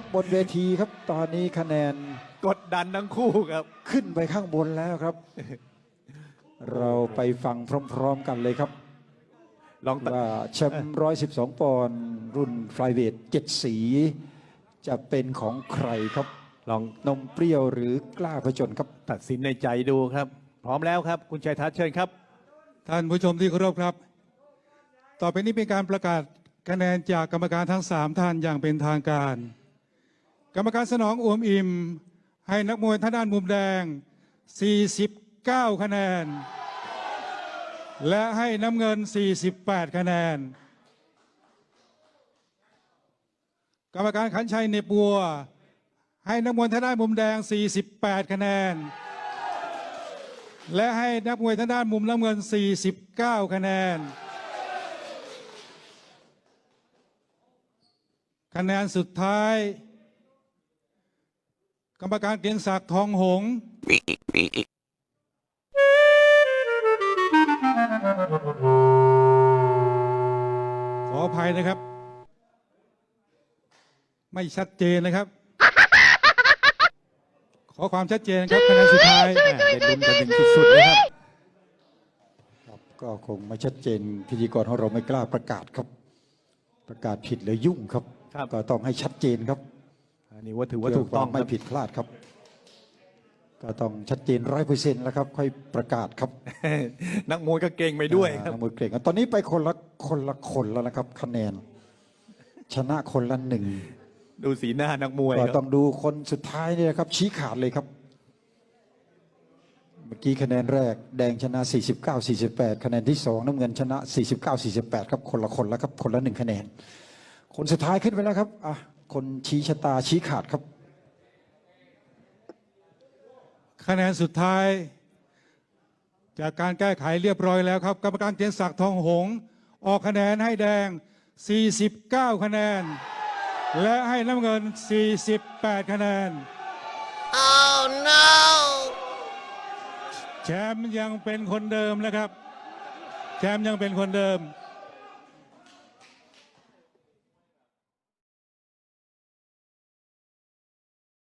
ครับบนเวทีครับ ตอนนี้คะแนนกดดันทั้งคู่ครับ ขึ้นไปข้างบนแล้วครับ เราไปฟังพร้อม ๆ กันเลยครับลองตัดว่าแชมป์112ปอนด์รุ่นฟลายเวทเจ็ดสี จะเป็นของใครครับ ลองนมเปรี้ยวหรือกล้าผจญครับ ตัดสินในใจดูครับ พร้อมแล้วครับ คุณชัยทัศน์เชิญครับ ท่านผู้ชมที่เคารพครับ ต่อไปนี้เป็นการประกาศคะแนนจากกรรมการทั้งสามท่านอย่างเป็นทางการ กรรมการสนองอวมอิ่ม ให้นักมวยท่าด้านมุมแดง 49 คะแนน และให้น้ำเงิน 48 คะแนน กรรมการขันชัยเนบบัว ให้นักมวยท่าด้านมุมแดง 48 คะแนน และให้นักมวยท่าด้านมุมน้ำเงิน 49 คะแนน คะแนนสุดท้าย กรรมการเกรียงศักดิ์ทองหงส์ขออภัยนะครับ ไม่ชัดเจนนะครับ ขอความชัดเจนครับคะแนนสุดท้ายแหม่เป็นลุ้นกันถึงสุดๆเลยครับครับก็คงไม่ชัดเจนพิธีกรของเราไม่กล้าประกาศครับ ประกาศผิดหรือยุ่งครับครับก็ต้องให้ชัดเจนครับ อันนี้ว่าถือว่าถูกต้องเพื่ความคไม่รับผิดพลาดครับ ก็ต้องชัดเจนร้อยเปอร์เซ็นต์แล้วครับ ค่อยประกาศครับนักมวยก็เก่งไปด้วยครับอ่ามือเกรงตอนนี้ไปคนละคนละคนแล้วนะครับ คะแนน ชนะคนละหนึ่งดูสีหน้านักมวยก็คต้รัอบงดูคนสุดท้ายนี่นะครับ ชี้ขาดเลยครับ เมื่อกี้คะแนนแรก แดงชนะ 49 48 คะแนนที่สองน้ำเงินชนะ 49 48 ครับคนละคนแล้วครับ คนละหนึ่งคะแนน คนสุดท้ายขึ้นไปแล้วครับอะ คนชี้ชะตาชี้ขาดครับ คะแนนสุดท้าย จากการแก้ไขเรียบร้อยแล้วครับ กรรมการเกียรติศักดิ์ทองหงส์ออกคะแนนให้แดง 49 คะแนน และให้น้ำเงิน 48 คะแนน Oh no! แชมป์ยังเป็นคนเดิมนะครับ แชมป์ยังเป็นคนเดิม